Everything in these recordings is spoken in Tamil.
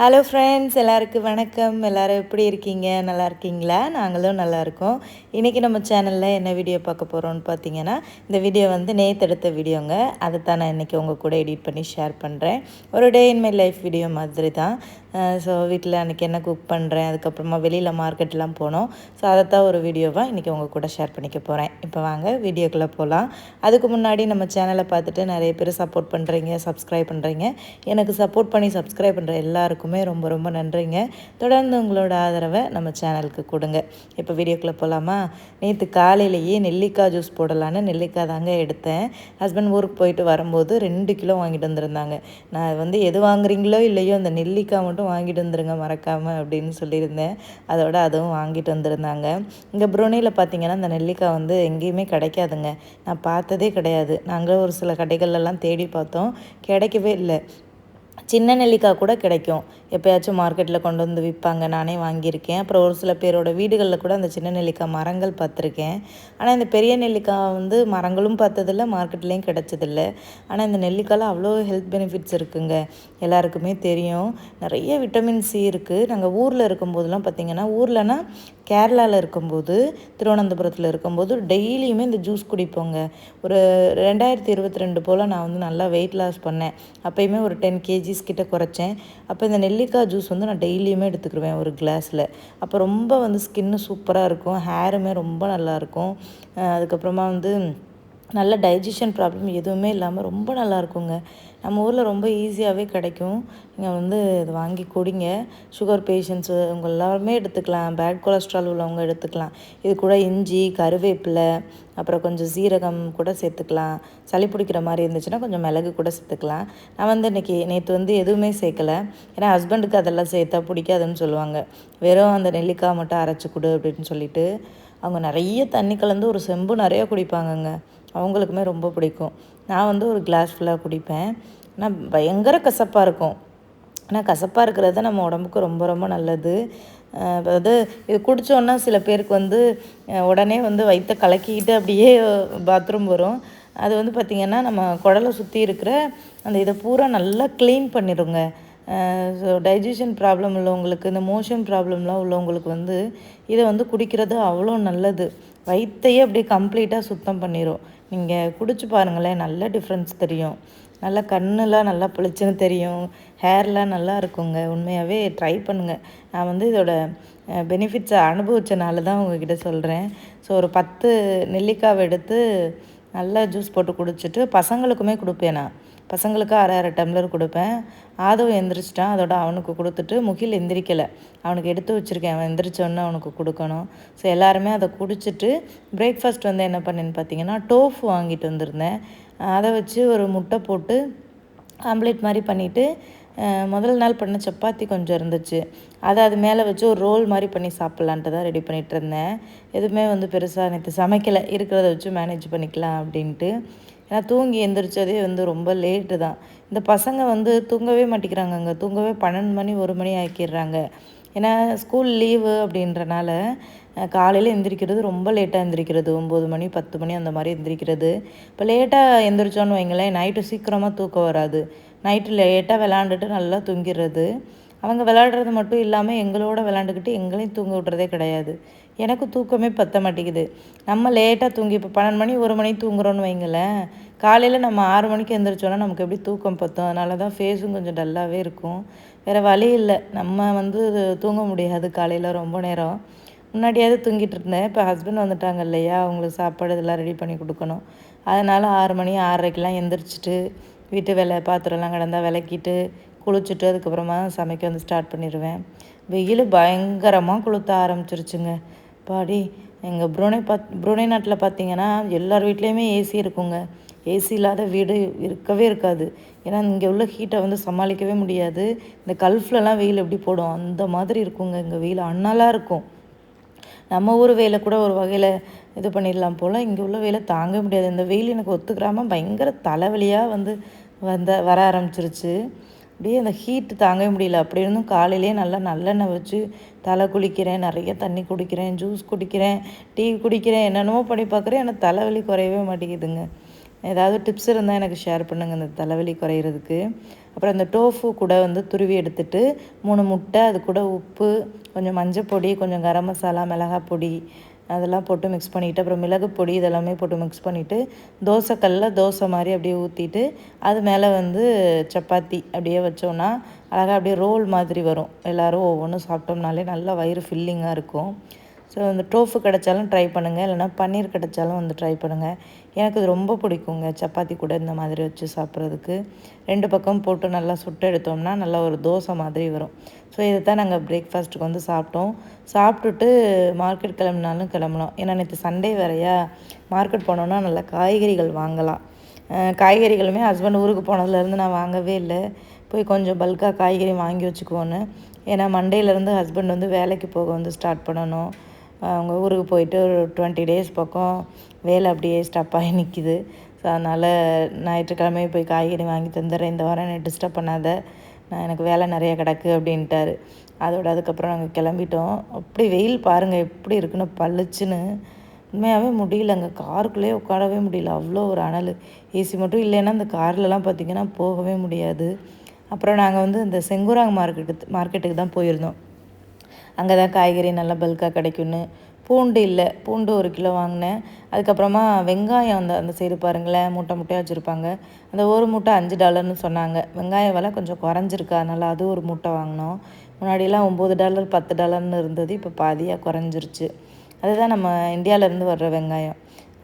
ஹலோ ஃப்ரெண்ட்ஸ் எல்லாருக்கும் வணக்கம். எல்லோரும் எப்படி இருக்கீங்க? நல்லா இருக்கீங்களா? நாங்களும் நல்லா இருக்கோம். இன்றைக்கி நம்ம சேனலில் என்ன வீடியோ பார்க்க போகிறோம்னு பார்த்தீங்கன்னா இந்த வீடியோ வந்து நேற்று எடுத்த வீடியோங்க அதை தான் நான் இன்றைக்கி உங்கள் கூட எடிட் பண்ணி ஷேர் பண்ணுறேன் ஒரு day in my life video மாதிரி தான் ஸோ வீட்டில் அன்றைக்கி என்ன குக் பண்ணுறேன் அதுக்கப்புறமா வெளியில் மார்க்கெட்லாம் போனோம். ஸோ அதைத்தான் ஒரு வீடியோவாக இன்றைக்கி உங்கள் கூட ஷேர் பண்ணிக்க போகிறேன் இப்போ வாங்க வீடியோக்குள்ளே போகலாம் அதுக்கு முன்னாடி நம்ம சேனலை பார்த்துட்டு நிறைய பேர் சப்போர்ட் பண்ணுறீங்க சப்ஸ்கிரைப் பண்ணுறீங்க எனக்கு சப்போர்ட் பண்ணி சப்ஸ்கிரைப் பண்ணுற எல்லாருக்குமே ரொம்ப ரொம்ப நன்றிங்க. தொடர்ந்து உங்களோட ஆதரவை நம்ம சேனலுக்கு கொடுங்க. இப்போ வீடியோக்குள்ளே போகலாமா நேற்று காலையிலேயே நெல்லிக்காய் ஜூஸ் போடலான்னு நெல்லிக்காய் தாங்க எடுத்தேன். ஹஸ்பண்ட் ஊருக்கு போயிட்டு வரும்போது ரெண்டு கிலோ வாங்கிட்டு வந்திருந்தாங்க. நான் வந்து எது வாங்குறீங்களோ இல்லையோ அந்த நெல்லிக்காய் மட்டும் வாங்கிட்டு வந்துருங்க மறக்காமல் அப்படின்னு சொல்லியிருந்தேன். அதோட அதுவும் வாங்கிட்டு வந்திருந்தாங்க. இங்கே புரோனியில் பார்த்தீங்கன்னா இந்த நெல்லிக்காய் வந்து எங்கேயுமே கிடைக்காதுங்க. நான் பார்த்ததே கிடையாது. நாங்களும் ஒரு சில கடைகள்லாம் தேடி பார்த்தோம். கிடைக்கவே இல்லை. சின்ன நெல்லிக்காய் கூட கிடைக்கும். எப்போயாச்சும் மார்க்கெட்டில் கொண்டு வந்து விற்பாங்க நானே வாங்கியிருக்கேன். அப்புறம் ஒரு சில பேரோட வீடுகளில் கூட அந்த சின்ன நெல்லிக்காய் மரங்கள் பார்த்துருக்கேன். ஆனால் இந்த பெரிய நெல்லிக்காய் வந்து மரங்களும் பார்த்ததில்ல மார்க்கெட்லேயும் கிடைச்சதில்ல. ஆனால் இந்த நெல்லிக்காயில் அவ்வளோ ஹெல்த் பெனிஃபிட்ஸ் இருக்குங்க. எல்லாருக்குமே தெரியும். நிறைய விட்டமின் சி இருக்குது நாங்கள் ஊரில் இருக்கும்போதெல்லாம் பார்த்திங்கன்னா ஊர்லனா கேரளாவில் இருக்கும்போது திருவனந்தபுரத்தில் இருக்கும்போது டெய்லியுமே இந்த ஜூஸ் குடிப்போங்க. ஒரு ரெண்டாயிரத்தி இருபத்தி ரெண்டு போல் நான் வந்து நல்லா வெயிட் லாஸ் பண்ணேன். அப்போயுமே ஒரு டென் கேஜிஸ் கிட்ட குறைச்சேன். அப்போ இந்த நெல்லிக்காய் ஜூஸ் வந்து நான் டெய்லியுமே எடுத்துக்கிடுவேன் ஒரு கிளாஸில் அப்போ ரொம்ப வந்து ஸ்கின்னு சூப்பராக இருக்கும். ஹேருமே ரொம்ப நல்லாயிருக்கும் அதுக்கப்புறமா வந்து நல்ல டைஜஷன் ப்ராப்ளம் எதுவுமே இல்லாமல் ரொம்ப நல்லா இருக்குங்க. நம்ம ஊரில் ரொம்ப ஈஸியாகவே கிடைக்கும். நீங்கள் வந்து இது வாங்கி குடிங்க. சுகர் பேஷண்ட்ஸு உங்க எல்லாருமே எடுத்துக்கலாம். பேட் கொலஸ்ட்ரால் உள்ளவங்க எடுத்துக்கலாம். இது கூட இஞ்சி கருவேப்பிலை அப்புறம் கொஞ்சம் சீரகம் கூட சேர்த்துக்கலாம். சளி பிடிக்கிற மாதிரி இருந்துச்சுன்னா கொஞ்சம் மிளகு கூட சேர்த்துக்கலாம். நான் வந்து இன்றைக்கி நேற்று வந்து எதுவுமே சேர்க்கலை. ஏன்னா ஹஸ்பண்டுக்கு அதெல்லாம் சேர்த்தா பிடிக்காதுன்னு சொல்லுவாங்க. வெறும் அந்த நெல்லிக்காய் மட்டும் அரைச்சி கொடு அப்படின்னு சொல்லிட்டு அவங்க நிறைய தண்ணி கலந்து ஒரு செம்பு நிறையா குடிப்பாங்கங்க. அவங்களுக்குமே ரொம்ப பிடிக்கும். நான் வந்து ஒரு கிளாஸ் ஃபுல்லாக குடிப்பேன். ஆனால் பயங்கர கசப்பாக இருக்கும். ஆனால் கசப்பாக இருக்கிறது நம்ம உடம்புக்கு ரொம்ப ரொம்ப நல்லது. அதாவது இது குடித்தோன்னா சில பேருக்கு வந்து உடனே வந்து வயிற்ற கலக்கிக்கிட்டு அப்படியே பாத்ரூம் வரும். அது வந்து பார்த்திங்கன்னா நம்ம குடலை சுற்றி இருக்கிற அந்த இதை பூரா நல்லா க்ளீன் பண்ணிடுங்க. ஸோ டைஜஷன் ப்ராப்ளம் உள்ளவங்களுக்கு இந்த மோஷன் ப்ராப்ளம்லாம் உள்ளவங்களுக்கு வந்து இதை வந்து குடிக்கிறது அவ்வளோ நல்லது. வயிற்றையே அப்படியே கம்ப்ளீட்டாக சுத்தம் பண்ணிடும் நீங்கள் குடிச்சு பாருங்களேன் நல்ல டிஃப்ரென்ஸ் தெரியும். நல்லா கண்ணெலாம் நல்லா பளிச்சுன்னு தெரியும். ஹேர்லாம் நல்லா இருக்குங்க. உண்மையாகவே ட்ரை பண்ணுங்கள் நான் வந்து இதோட பெனிஃபிட்ஸை அனுபவித்தனால தான் உங்ககிட்ட சொல்கிறேன் ஸோ ஒரு பத்து நெல்லிக்காவை எடுத்து நல்லா ஜூஸ் போட்டு குடிச்சிட்டு பசங்களுக்குமே கொடுப்பேன் நான். பசங்களுக்கு அரை அரை டம்ளர் கொடுப்பேன். ஆதவ் எந்திரிச்சிட்டான். அதோட அவனுக்கு கொடுத்துட்டு முகில் எந்திரிக்கலை. அவனுக்கு எடுத்து வச்சுருக்கேன். அவன் எந்திரிச்சோன்னே அவனுக்கு கொடுக்கணும். ஸோ எல்லாருமே அதை குடிச்சிட்டு பிரேக்ஃபாஸ்ட் வந்து என்ன பண்ணேன்னு பார்த்தீங்கன்னா டோஃப் வாங்கிட்டு வந்திருந்தேன். அதை வச்சு ஒரு முட்டை போட்டு ஆம்லேட் மாதிரி பண்ணிவிட்டு முதல் நாள் பண்ண சப்பாத்தி கொஞ்சம் இருந்துச்சு. அதை அது மேலே வச்சு ஒரு ரோல் மாதிரி பண்ணி சாப்பிட்லான்ட்டு தான் ரெடி பண்ணிகிட்டு இருந்தேன். எதுவுமே வந்து பெருசாக நேற்று சமைக்கலை. இருக்கிறத வச்சு மேனேஜ் பண்ணிக்கலாம் அப்படின்ட்டு. ஏன்னா தூங்கி எந்திரிச்சதே வந்து ரொம்ப லேட்டு தான். இந்த பசங்க வந்து தூங்கவே மாட்டேங்கிறாங்க அங்கே தூங்கவே பன்னெண்டு மணி ஒரு மணி ஆக்கிடுறாங்க. ஏன்னா ஸ்கூல் லீவு அப்படின்றனால காலையில் எந்திரிக்கிறது ரொம்ப லேட்டாக எந்திரிக்கிறது. ஒம்பது மணி பத்து மணி அந்த மாதிரி எந்திரிக்கிறது. இப்போ லேட்டாக எந்திரிச்சோன்னு வைங்களேன் நைட்டு சீக்கிரமாக தூக்கம் வராது. நைட்டு லேட்டாக விளாண்டுட்டு நல்லா தூங்கிடுறது. அவங்க விளாடுறது மட்டும் இல்லாமல் எங்களோட விளாண்டுக்கிட்டு எங்களையும் தூங்க விட்றதே கிடையாது. எனக்கு தூக்கமே பத்த மாட்டேங்குது. நம்ம லேட்டாக தூங்கி இப்போ பன்னெண்டு மணி ஒரு மணி தூங்குறோன்னு வைங்களேன் காலையில் நம்ம ஆறு மணிக்கு எழுந்திரிச்சோன்னா நமக்கு எப்படி தூக்கம் பத்தும்? அதனால தான் ஃபேஸும் கொஞ்சம் டல்லாகவே இருக்கும். வேறு வழி இல்லை. நம்ம வந்து தூங்க முடியாது காலையில் ரொம்ப நேரம். முன்னாடியாவது தூங்கிட்டு இருந்தேன். இப்போ ஹஸ்பண்ட் வந்துட்டாங்க இல்லையா? அவங்களுக்கு சாப்பாடு இதெல்லாம் ரெடி பண்ணி கொடுக்கணும். அதனால் ஆறு மணி ஆறரைக்கெலாம் எந்திரிச்சிட்டு வீட்டு வேலை பாத்திரம்லாம் கிடந்தால் விளக்கிட்டு குளிச்சுட்டு அதுக்கப்புறமா சமைக்க வந்து ஸ்டார்ட் பண்ணிடுவேன் வெயில் பயங்கரமாக கொளுத்த ஆரம்பிச்சிருச்சுங்க. பாடி எங்கள் புரோனை பாத் புரோனை நாட்டில் பார்த்தீங்கன்னா எல்லார் வீட்லேயுமே ஏசி இருக்குங்க. ஏசி இல்லாத வீடு இருக்கவே இருக்காது. ஏன்னா இங்கே உள்ள ஹீட்டை வந்து சமாளிக்கவே முடியாது. இந்த கல்ஃப்லலாம் வெயில் எப்படி போடும்? அந்த மாதிரி இருக்குங்க. இங்கே வெயில் அண்ணலாக இருக்கும். நம்ம ஊர் வெயில கூட ஒரு வகையில் இது பண்ணிடலாம் போல். இங்கே உள்ள வெயிலை தாங்க முடியாது. இந்த வெயில் எனக்கு ஒத்துக்கிறாமல் பயங்கர தலைவலியாக வந்து வந்த வர ஆரம்பிச்சிருச்சு. அப்படியே அந்த ஹீட்டு தாங்க முடியல. அப்படி இருந்தும் காலையிலே நல்லா நல்லெண்ணெய் வச்சு தலை குளிக்கிறேன் நிறைய தண்ணி குடிக்கிறேன் ஜூஸ் குடிக்கிறேன் டீ குடிக்கிறேன் என்னென்னமோ பண்ணி பார்க்குறேன். எனக்கு தலைவலி குறையவே மாட்டேங்குதுங்க. ஏதாவது டிப்ஸ் இருந்தால் எனக்கு ஷேர் பண்ணுங்கள் இந்த தலைவலி குறையிறதுக்கு. அப்புறம் அந்த டோஃபு கூட வந்து துருவி எடுத்துட்டு மூணு முட்டை அது கூட உப்பு கொஞ்சம் மஞ்சள் பொடி கொஞ்சம் கரம் மசாலா மிளகாய் பொடி அதெல்லாம் போட்டு மிக்ஸ் பண்ணிவிட்டு அப்புறம் மிளகு பொடி இதெல்லாமே போட்டு மிக்ஸ் பண்ணிவிட்டு தோசைக்கல்லில் தோசை மாதிரி அப்படியே ஊற்றிட்டு அது மேலே வந்து சப்பாத்தி அப்படியே வச்சோன்னா அழகாக அப்படியே ரோல் மாதிரி வரும். எல்லோரும் ஒவ்வொன்றும் சாப்பிட்டோம்னாலே நல்லா வயிறு ஃபில்லிங்காக இருக்கும். ஸோ அந்த டோஃபு கிடைச்சாலும் ட்ரை பண்ணுங்கள் இல்லைனா பன்னீர் கிடைச்சாலும் வந்து ட்ரை பண்ணுங்கள் எனக்கு இது ரொம்ப பிடிக்குங்க. சப்பாத்தி கூட இந்த மாதிரி வச்சு சாப்பிட்றதுக்கு. ரெண்டு பக்கம் போட்டு நல்லா சுட்டு எடுத்தோம்னா நல்லா ஒரு தோசை மாதிரி வரும். ஸோ இதை தான் நாங்கள் பிரேக்ஃபாஸ்ட்டுக்கு வந்து சாப்பிட்டோம். சாப்பிட்டுட்டு மார்க்கெட் கிளம்புனாலும் கிளம்பலாம் ஏன்னா நேற்று சண்டே வேறையா மார்க்கெட் போனோன்னா நல்லா காய்கறிகள் வாங்கலாம். காய்கறிகளுமே ஹஸ்பண்ட் ஊருக்கு போனதுலேருந்து நான் வாங்கவே இல்லை. போய் கொஞ்சம் பல்காக காய்கறி வாங்கி வச்சுக்குவோன்னு. ஏன்னா மண்டேலேருந்து ஹஸ்பண்ட் வந்து வேலைக்கு போக வந்து ஸ்டார்ட் பண்ணணும். அவங்க ஊருக்கு போயிட்டு ஒரு டுவெண்ட்டி டேஸ் பக்கம் வேலை அப்படியே ஸ்டப்பாகி நிற்கிது ஸோ அதனால் ஞாயிற்றுக்கிழமை போய் காய்கறி வாங்கி தந்துடுறேன். இந்த வாரம் என்னை டிஸ்டர்ப் பண்ணாத. நான் எனக்கு வேலை நிறைய கிடக்கு அப்படின்ட்டாரு. அதோட அதுக்கப்புறம் நாங்கள் கிளம்பிட்டோம். அப்படி வெயில் பாருங்கள் எப்படி இருக்குன்னு பளிச்சுன்னு. உண்மையாகவே முடியல அங்கே காருக்குள்ளேயே உட்காரவே முடியல. அவ்வளோ ஒரு அனல். ஏசி மட்டும் இல்லைன்னா அந்த கார்லலாம் பார்த்திங்கன்னா போகவே முடியாது. அப்புறம் நாங்கள் வந்து இந்த செங்குராங் மார்க்கெட்டு மார்க்கெட்டுக்கு தான் போயிருந்தோம். அங்கே தான் காய்கறி நல்லா பல்காக கிடைக்கும்னு. பூண்டு இல்லை பூண்டு ஒரு கிலோ வாங்கினேன். அதுக்கப்புறமா வெங்காயம் அந்த அந்த சைடு பாருங்களேன் மூட்டை மூட்டையாக வச்சுருப்பாங்க. அந்த ஒரு மூட்டை அஞ்சு டாலர்னு சொன்னாங்க. வெங்காய விலை கொஞ்சம் குறைஞ்சிருக்கு. அதனால் அது ஒரு மூட்டை வாங்கினோம். முன்னாடியெல்லாம் ஒம்பது டாலர் பத்து டாலர்னு இருந்தது. இப்போ பாதியாக குறைஞ்சிருச்சு. அதுதான் நம்ம இந்தியாவிலேருந்து வர்ற வெங்காயம்.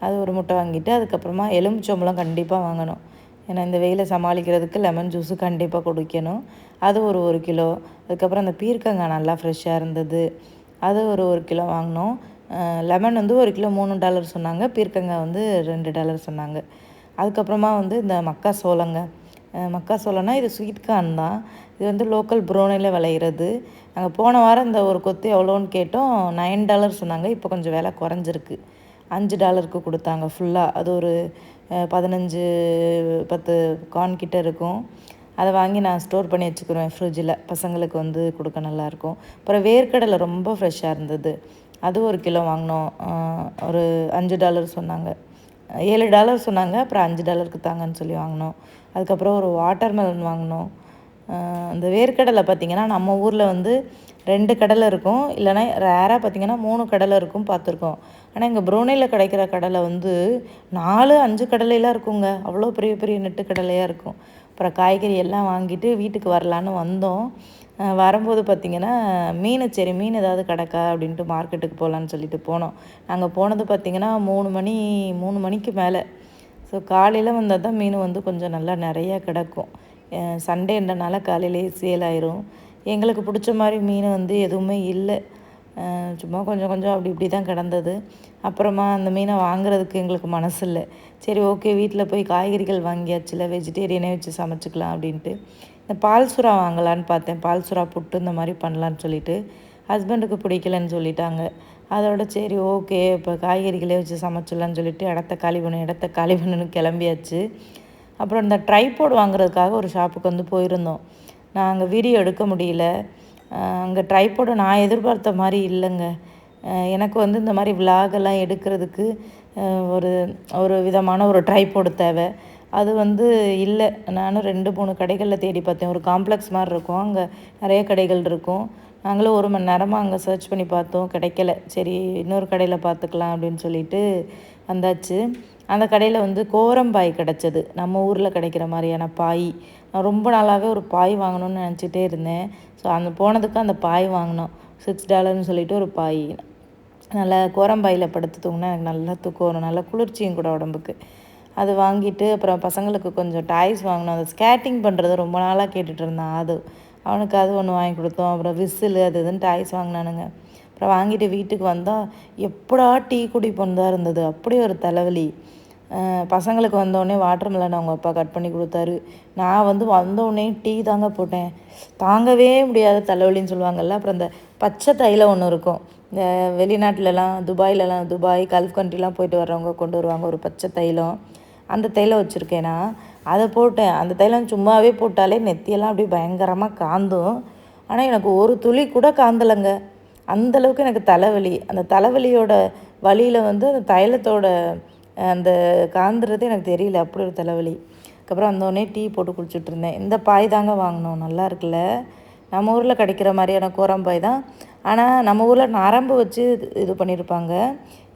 அது ஒரு முட்டை வாங்கிட்டு அதுக்கப்புறமா எலுமிச்சம்பழம் கண்டிப்பாக வாங்கணும். ஏன்னா இந்த வெயிலை சமாளிக்கிறதுக்கு லெமன் ஜூஸு கண்டிப்பாக குடிக்கணும். அது ஒரு ஒரு கிலோ. அதுக்கப்புறம் அந்த பீர்க்கங்காய் நல்லா ஃப்ரெஷ்ஷாக இருந்தது. அது ஒரு ஒரு கிலோ வாங்கினோம். லெமன் வந்து ஒரு கிலோ மூணு டாலர் சொன்னாங்க. பீர்க்கங்காய் வந்து ரெண்டு டாலர் சொன்னாங்க. அதுக்கப்புறமா வந்து இந்த மக்கா சோளங்க. மக்கா சோளம்னா இது ஸ்வீட் கார்ன் தான். இது வந்து லோக்கல் ப்ரோனில் விளையிறது. நாங்கள் போன வாரம் இந்த ஒரு கொத்து எவ்வளோன்னு கேட்டோம். நைன் டாலர் சொன்னாங்க. இப்போ கொஞ்சம் விலை குறைஞ்சிருக்கு. அஞ்சு டாலருக்கு கொடுத்தாங்க ஃபுல்லாக அது ஒரு பதினஞ்சு பத்து கான் கிட்ட இருக்கும். அதை வாங்கி நான் ஸ்டோர் பண்ணி வச்சுக்கிறேன் ஃப்ரிட்ஜில் பசங்களுக்கு வந்து கொடுக்க நல்லாயிருக்கும். அப்புறம் வேர்க்கடலை ரொம்ப ஃப்ரெஷ்ஷாக இருந்தது. அது ஒரு கிலோ வாங்கினோம். ஒரு அஞ்சு டாலர் சொன்னாங்க. ஏழு டாலர் சொன்னாங்க. அப்புறம் அஞ்சு டாலருக்கு தாங்கன்னு சொல்லி வாங்கினோம். அதுக்கப்புறம் ஒரு வாட்டர் மெலன் வாங்கினோம் அந்த வேர்க்கடலை பார்த்திங்கன்னா நம்ம ஊரில் வந்து ரெண்டு கடலை இருக்கும். இல்லைனா ரேராக பார்த்திங்கன்னா மூணு கடலை இருக்கும் பார்த்துருக்கோம். ஆனால் இங்கே புரோனையில் கிடைக்கிற கடலை வந்து நாலு அஞ்சு கடலையெல்லாம் இருக்குங்க. அவ்வளோ பெரிய பெரிய நெட்டு கடலையாக இருக்கும். அப்புறம் காய்கறி எல்லாம் வாங்கிட்டு வீட்டுக்கு வரலான்னு வந்தோம். வரும்போது பார்த்திங்கன்னா மீன் சரி மீன் ஏதாவது கிடக்கா அப்படின்ட்டு மார்க்கெட்டுக்கு போகலான்னு சொல்லிட்டு போனோம். நாங்கள் போனது பார்த்திங்கன்னா மூணு மணி மூணு மணிக்கு மேலே. ஸோ காலையில் வந்தால் தான் மீன் வந்து கொஞ்சம் நல்லா நிறையா கிடக்கும். சண்டேன்றனால காலையிலேயே சேல் ஆயிரும். எங்களுக்கு பிடிச்ச மாதிரி மீன் வந்து எதுவுமே இல்லை. சும்மா கொஞ்சம் கொஞ்சம் அப்படி இப்படி தான் கிடந்தது. அப்புறமா அந்த மீனை வாங்குறதுக்கு எங்களுக்கு மனசு இல்லை சரி ஓகே வீட்டில் போய் காய்கறிகள் வாங்கியாச்சுல வெஜிடேரியனே வச்சு சமைச்சிக்கலாம் அப்படின்ட்டு. இந்த பால் சுறா வாங்கலான்னு பார்த்தேன். பால் சுறா புட்டு இந்த மாதிரி பண்ணலான்னு சொல்லிட்டு. ஹஸ்பண்டுக்கு பிடிக்கலன்னு சொல்லிட்டாங்க. அதோட சரி ஓகே இப்போ காய்கறிகளே வச்சு சமைச்சிடலான்னு சொல்லிட்டு இடத்த காலி பண்ணு இடத்த காலி பண்ணுன்னு கிளம்பியாச்சு. அப்புறம் இந்த ட்ரைபோர்ட் வாங்குறதுக்காக ஒரு ஷாப்புக்கு வந்து போயிருந்தோம். நான் அங்கே வீடியோ எடுக்க முடியல. அங்கே ட்ரைபோர்டு நான் எதிர்பார்த்த மாதிரி இல்லைங்க. எனக்கு வந்து இந்த மாதிரி விலாகெல்லாம் எடுக்கிறதுக்கு ஒரு ஒரு விதமான ஒரு ட்ரைபோர்டு தேவை. அது வந்து இல்லை. நானும் ரெண்டு மூணு கடைகளில் தேடி பார்த்தேன். ஒரு காம்ப்ளெக்ஸ் மாதிரி இருக்கும். அங்கே நிறைய கடைகள் இருக்கும். நாங்களும் ஒரு மணி நேரமாக அங்கே சர்ச் பண்ணி பார்த்தோம். கிடைக்கல. சரி இன்னொரு கடையில் பார்த்துக்கலாம் அப்படின்னு சொல்லிட்டு வந்தாச்சு. அந்த கடையில் வந்து கோரம்பாய் கிடச்சது. நம்ம ஊரில் கிடைக்கிற மாதிரியான பாய். நான் ரொம்ப நாளாகவே ஒரு பாய் வாங்கணும்னு நினச்சிட்டே இருந்தேன். ஸோ அந்த போனதுக்கு அந்த பாய் வாங்கினோம். சிக்ஸ் டாலர்னு சொல்லிட்டு ஒரு பாய். நல்லா கோரம்பாயில் படுத்து தூங்கினா எனக்கு நல்லா தூக்கம் வரும். நல்லா குளிர்ச்சியும் கூட உடம்புக்கு. அது வாங்கிட்டு அப்புறம் பசங்களுக்கு கொஞ்சம் டாய்ஸ் வாங்கினோம் அந்த ஸ்கேட்டிங் பண்ணுறது ரொம்ப நாளாக கேட்டுட்டு இருந்தான் அது அவனுக்கு அது ஒன்று வாங்கி கொடுத்தோம். அப்புறம் விசில் அது இதுன்னு டாய்ஸ் வாங்கினானுங்க. அப்புறம் வாங்கிட்டு வீட்டுக்கு வந்தால் எப்படா டீ குடிப்போன்னு தான் இருந்தது. அப்படியே ஒரு தலைவலி. பசங்களுக்கு வந்தோடனே வாட்டர் மெலன் அவங்க அப்பா கட் பண்ணி கொடுத்தாரு. நான் வந்து வந்தோடனே டீ தாங்க போட்டேன். தாங்கவே முடியாத தலைவலின்னு சொல்லுவாங்கல்ல. அப்புறம் இந்த பச்சை தைலம் ஒன்று இருக்கும். இந்த வெளிநாட்டிலலாம் துபாயிலலாம் துபாய் கல்ஃப் கண்ட்ரிலாம் போயிட்டு வர்றவங்க கொண்டு வருவாங்க ஒரு பச்சை தைலம். அந்த தைலம் வச்சுருக்கேன் நான். அதை போட்டேன். அந்த தைலம் சும்மாவே போட்டாலே நெத்தியெல்லாம் அப்படியே பயங்கரமாக காந்தும். ஆனால் எனக்கு ஒரு துளி கூட காந்தலைங்க. அந்தளவுக்கு எனக்கு தலைவலி. அந்த தலைவலியோட வழியில் வந்து அந்த தைலத்தோட அந்த காந்துறது எனக்கு தெரியல. அப்படி ஒரு தலைவலி. அதுக்கப்புறம் வந்தோடனே டீ போட்டு குடிச்சிட்ருந்தேன் இந்த பாய் தாங்க வாங்கினோம். நல்லா இருக்குல்ல? நம்ம ஊரில் கிடைக்கிற மாதிரியான கோரம்பாய் தான். ஆனால் நம்ம ஊரில் நரம்பு வச்சு இது பண்ணியிருப்பாங்க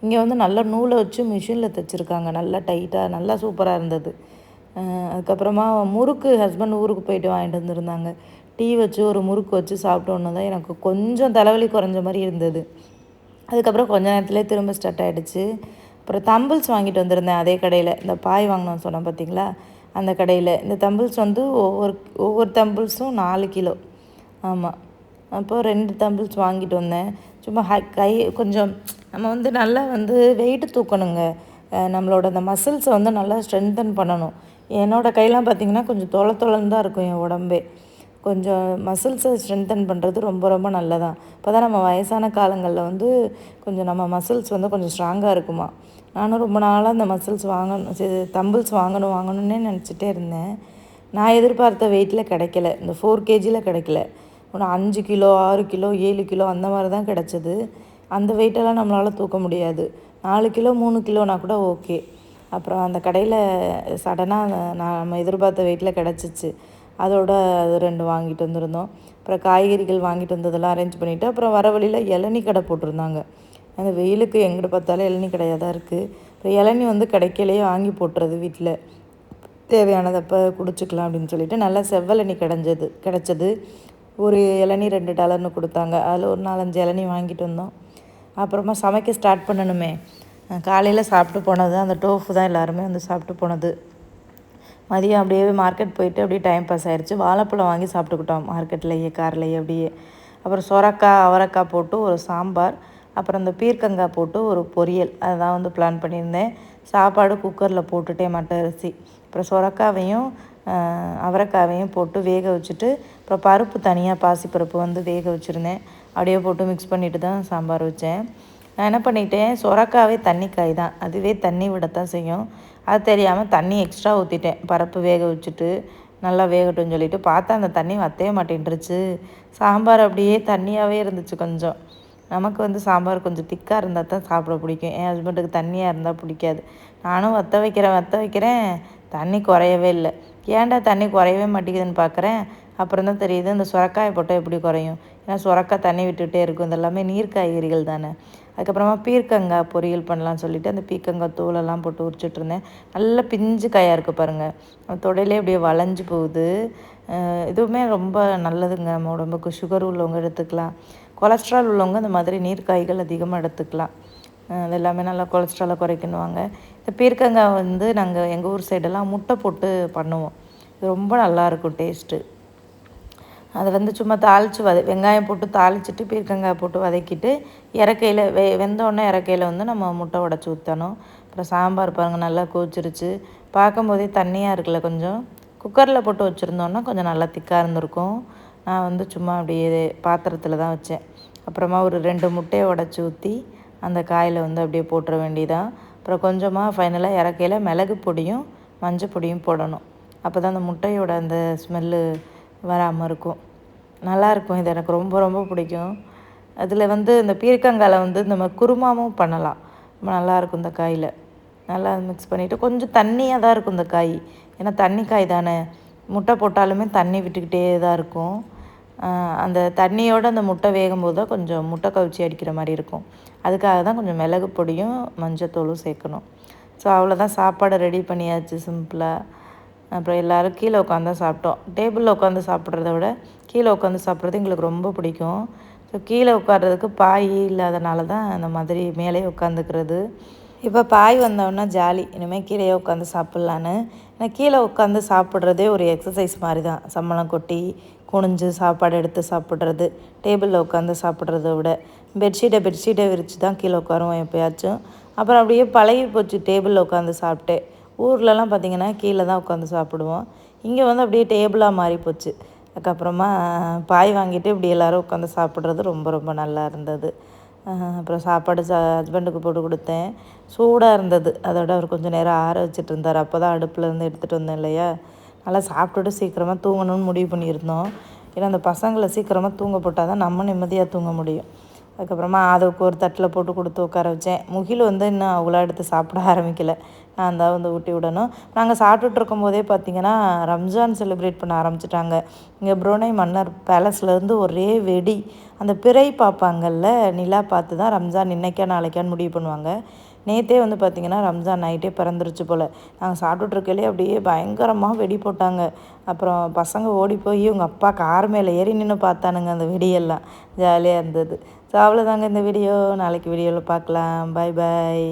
இங்கே வந்து நல்ல நூலை வச்சு மிஷினில் தைச்சிருக்காங்க. நல்லா டைட்டாக நல்லா சூப்பராக இருந்தது. அதுக்கப்புறமா முறுக்கு ஹஸ்பண்ட் ஊருக்கு போயிட்டு வாங்கிட்டு வந்துருந்தாங்க. டீ வச்சு ஒரு முறுக்கு வச்சு சாப்பிட்டோன்னு தான் எனக்கு கொஞ்சம் தலைவலி குறைஞ்ச மாதிரி இருந்தது. அதுக்கப்புறம் கொஞ்ச நேரத்துலேயே திரும்ப ஸ்டார்ட் ஆகிடுச்சு அப்புறம் தம்பிள்ஸ் வாங்கிட்டு வந்திருந்தேன் அதே கடையில். இந்த பாய் வாங்கினோன்னு சொன்னேன் பார்த்தீங்களா அந்த கடையில். இந்த தம்பிள்ஸ் வந்து ஒவ்வொரு ஒவ்வொரு தம்பிள்ஸும் நாலு கிலோ. ஆமாம் அப்போது ரெண்டு தம்பிள்ஸ் வாங்கிட்டு வந்தேன். சும்மா ஹை கை கொஞ்சம் நம்ம வந்து நல்லா வந்து வெயிட்டு தூக்கணுங்க. நம்மளோட அந்த மசில்ஸை வந்து நல்லா ஸ்ட்ரென்தன் பண்ணணும். என்னோடய கையெல்லாம் பார்த்திங்கன்னா கொஞ்சம் தொலை தொலைன்னு தான் இருக்கும் என் உடம்பே. கொஞ்சம் மசில்ஸை ஸ்ட்ரென்தன் பண்ணுறது ரொம்ப ரொம்ப நல்லதான். இப்போ தான் நம்ம வயசான காலங்களில் வந்து கொஞ்சம் நம்ம மசில்ஸ் வந்து கொஞ்சம் ஸ்ட்ராங்காக இருக்குமா. நானும் ரொம்ப நாளாக அந்த மசில்ஸ் வாங்கணும் சரி தம்பிள்ஸ் வாங்கணும் வாங்கணுன்னே நினச்சிட்டே இருந்தேன். நான் எதிர்பார்த்த வெயிட்டில் கிடைக்கல. இந்த ஃபோர் கேஜியில் கிடைக்கல. ஒன்று அஞ்சு கிலோ ஆறு கிலோ ஏழு கிலோ அந்த மாதிரி தான் கிடச்சிது. அந்த வெயிட்டெல்லாம் நம்மளால் தூக்க முடியாது. நாலு கிலோ மூணு கிலோனா கூட ஓகே அப்புறம் அந்த கடையில் சடனாக நான் நம்ம எதிர்பார்த்த வெயிட்டில் கிடச்சிச்சு. அதோட அது ரெண்டு வாங்கிட்டு வந்திருந்தோம். அப்புறம் காய்கறிகள் வாங்கிட்டு வந்ததெல்லாம் அரேஞ்ச் பண்ணிவிட்டு அப்புறம் வர வழியில் இளநி கடை போட்டிருந்தாங்க. அந்த வெயிலுக்கு எங்கிட்ட பார்த்தாலும் இளநி கடையாக தான் இருக்குது அப்புறம் இளநி வந்து கிடைக்கலையே வாங்கி போட்டுறது வீட்டில் தேவையானதப்போ குடிச்சிக்கலாம் அப்படின்னு சொல்லிட்டு நல்லா செவ்வலனி கிடஞ்சது கிடச்சது. ஒரு இளநி ரெண்டு டாலர்னு கொடுத்தாங்க. அதில் ஒரு நாலஞ்சு இளநி வாங்கிட்டு வந்தோம். அப்புறமா சமைக்க ஸ்டார்ட் பண்ணணுமே. காலையில் சாப்பிட்டு போனது அந்த டோஃபு தான் எல்லாருமே வந்து சாப்பிட்டு போனது. மதியம் அப்படியே மார்க்கெட் போயிட்டு அப்படியே டைம் பாஸ் ஆயிடுச்சு வாழைப்பழம் வாங்கி சாப்பிட்டுக்கிட்டோம் மார்க்கெட்லேயே கார்லேயே அப்படியே. அப்புறம் சொரக்காய் அவரைக்காய் போட்டு ஒரு சாம்பார். அப்புறம் இந்த பீர்க்கங்காய் போட்டு ஒரு பொரியல். அதுதான் வந்து பிளான் பண்ணியிருந்தேன். சாப்பாடு குக்கரில் போட்டுட்டே மட்டை அரிசி. அப்புறம் சொரக்காவையும் அவரைக்காவையும் போட்டு வேக வச்சுட்டு அப்புறம் பருப்பு தனியாக பாசிப்பருப்பு வந்து வேக வச்சுருந்தேன். அப்படியே போட்டு மிக்ஸ் பண்ணிவிட்டு தான் சாம்பார் வச்சேன். நான் என்ன பண்ணிட்டேன்? சொரக்காவே தண்ணி காய் தான். அதுவே தண்ணி விடத்தான் செய்யும். அது தெரியாமல் தண்ணி எக்ஸ்ட்ரா ஊற்றிட்டேன் பருப்பு வேக வச்சுட்டு நல்லா வேகட்டும்னு சொல்லிட்டு பார்த்தா அந்த தண்ணி வத்தவே மாட்டேன்ருச்சு சாம்பார் அப்படியே தண்ணியாகவே இருந்துச்சு கொஞ்சம். நமக்கு வந்து சாம்பார் கொஞ்சம் திக்காக இருந்தால் தான் சாப்பிட பிடிக்கும். என் ஹஸ்பண்டுக்கு தண்ணியாக இருந்தால் பிடிக்காது. நானும் வற்ற வைக்கிறேன் வற்ற வைக்கிறேன். தண்ணி குறையவே இல்லை. ஏன்டா தண்ணி குறையவே மாட்டேங்குதுன்னு பார்க்குறேன் அப்புறம் தான் தெரியுது இந்த சுரக்காயை போட்டால் எப்படி குறையும்? ஏன்னா சுரக்காய் தண்ணி விட்டுகிட்டே இருக்கும். இதெல்லாமே நீர் காய்கறிகள் தானே. அதுக்கப்புறமா பீர்க்கங்காய் பொரியல் பண்ணலான்னு சொல்லிட்டு அந்த பீர்க்கங்காய் தூளெல்லாம் போட்டு உரிச்சிட்டு இருந்தேன் நல்ல பிஞ்சு காயாக இருக்குது பாருங்கள் தொடையிலே அப்படியே வளைஞ்சு போகுது. இதுவுமே ரொம்ப நல்லதுங்க. நம்ம உடம்புக்கு சுகர் உள்ளவங்க எடுத்துக்கலாம். கொலஸ்ட்ரால் உள்ளவங்க இந்த மாதிரி நீர் காய்கள் அதிகமாக எடுத்துக்கலாம். அது எல்லாமே நல்லா கொலஸ்ட்ராலை குறைக்கணுவாங்க. இந்த பீர்க்கங்காய் வந்து நாங்கள் எங்கள் ஊர் சைடெல்லாம் முட்டை போட்டு பண்ணுவோம். இது ரொம்ப நல்லாயிருக்கும் டேஸ்ட்டு அதை வந்து சும்மா தாளித்து வத வெங்காயம் போட்டு தாளிச்சிட்டு பீர்க்கங்காய் போட்டு வதக்கிட்டு இறக்கையில் வெ வெந்தோடனே இறக்கையில் வந்து நம்ம முட்டை உடச்சி ஊற்றணும் அப்புறம் சாம்பார் பாருங்கள் நல்லா கோச்சிருச்சு. பார்க்கும்போதே தண்ணியாக இருக்குல்ல கொஞ்சம். குக்கரில் போட்டு வச்சுருந்தோன்னா கொஞ்சம் நல்லா திக்காக இருந்திருக்கும். நான் வந்து சும்மா அப்படியே பாத்திரத்தில் தான் வச்சேன். அப்புறமா ஒரு ரெண்டு முட்டையை உடச்சி ஊற்றி அந்த காயில் வந்து அப்படியே போட்டுற வேண்டியதான் அப்புறம் கொஞ்சமாக ஃபைனலாக இறக்கையில் மிளகு பொடியும் மஞ்சள் பொடியும் போடணும். அப்போ தான் அந்த முட்டையோட அந்த ஸ்மெல்லு வராமல் இருக்கும். நல்லாயிருக்கும் இது எனக்கு ரொம்ப ரொம்ப பிடிக்கும். அதில் வந்து இந்த பீர்க்கங்காயில் வந்து நம்ம குருமாவும் பண்ணலாம். ரொம்ப நல்லாயிருக்கும் இந்த காயில். நல்லா மிக்ஸ் பண்ணிவிட்டு கொஞ்சம் தண்ணியாக தான் இருக்கும் இந்த காய். ஏன்னா தண்ணி காய் தானே. முட்டை போட்டாலுமே தண்ணி விட்டுக்கிட்டே தான் இருக்கும். அந்த தண்ணியோடு அந்த முட்டை வேகும் போது தான் கொஞ்சம் முட்டை கவிச்சி அடிக்கிற மாதிரி இருக்கும். அதுக்காக தான் கொஞ்சம் மிளகு பொடியும் மஞ்சத்தூளும் சேர்க்கணும். ஸோ அவ்வளோதான் சாப்பாடை ரெடி பண்ணியாச்சு சிம்பிளாக அப்புறம் எல்லோரும் கீழே உட்காந்து சாப்பிட்டோம். டேபிளில் உட்காந்து சாப்பிட்றத விட கீழே உட்காந்து சாப்பிட்றது எங்களுக்கு ரொம்ப பிடிக்கும். ஸோ கீழே உட்காடுறதுக்கு பாய் இல்லாதனால தான் அந்த மாதிரி மேலே உட்காந்துக்கிறது இப்போ பாய் வந்தோன்னா ஜாலி. இனிமேல் கீழே உட்காந்து சாப்பிட்லான்னு. ஏன்னா கீழே உட்காந்து சாப்பிட்றதே ஒரு எக்ஸசைஸ் மாதிரி தான். சம்பளம் கொட்டி குனிஞ்சு சாப்பாடு எடுத்து சாப்பிட்றது டேபிளில் உட்காந்து சாப்பிட்றத விட. பெட்ஷீட்டை பெட்ஷீட்டை விரித்து தான் கீழே உட்காருவோம் எப்போயாச்சும். அப்புறம் அப்படியே பழகி போச்சு டேபிளில் உட்காந்து சாப்பிட்டேன் ஊர்லலாம் பார்த்திங்கன்னா கீழே தான் உட்காந்து சாப்பிடுவோம். இங்கே வந்து அப்படியே டேபிளாக மாறி போச்சு. அதுக்கப்புறமா பாய் வாங்கிட்டு இப்படி எல்லோரும் உட்காந்து சாப்பிட்றது ரொம்ப ரொம்ப நல்லா இருந்தது. அப்புறம் சாப்பாடு சா ஹஸ்பண்டுக்கு போட்டு கொடுத்தேன். சூடாக இருந்தது. அதோட அவர் கொஞ்சம் நேரம் ஆற வச்சுட்டு இருந்தார். அப்போ தான் அடுப்புலேருந்து எடுத்துகிட்டு வந்தேன் இல்லையா? நல்லா சாப்பிட்டுட்டு சீக்கிரமாக தூங்கணும்னு முடிவு பண்ணியிருந்தோம். ஏன்னா அந்த பசங்களை சீக்கிரமாக தூங்க போட்டால் தான் நம்ம நிம்மதியாக தூங்க முடியும். அதுக்கப்புறமா அதுக்கு ஒரு தட்டில் போட்டு கொடுத்து உட்கார வச்சேன். முகில் வந்து இன்னும் அவ்வளோ எடுத்து சாப்பிட ஆரம்பிக்கலை. நான் வந்து ஊட்டி விடணும். நாங்கள் சாப்பிட்டுட்டு இருக்கும்போதே பார்த்தீங்கன்னா ரம்ஜான் செலிப்ரேட் பண்ண ஆரம்பிச்சிட்டாங்க. இங்கே புரோனை மன்னர் பேலஸ்லேருந்து ஒரே வெடி. அந்த பிறை பார்ப்பாங்கல்ல நிலா பார்த்து தான் ரம்ஜான் இன்னைக்கா நாளைக்கான்னு முடிவு பண்ணுவாங்க. நேற்றே வந்து பார்த்திங்கன்னா ரம்ஜான் நைட்டே பிறந்துருச்சு போல். நாங்கள் சாப்பிட்டுட்ருக்கையிலே அப்படியே பயங்கரமாக வெடி போட்டாங்க. அப்புறம் பசங்க ஓடி போய் உங்கள் அப்பா கார் மேலே ஏறி நின்று பார்த்தானுங்க அந்த வெடியெல்லாம். ஜாலியாக இருந்தது. ஸோ அவ்வளோதாங்க இந்த வீடியோ நாளைக்கு வீடியோவில் பார்க்கலாம் பாய் பாய்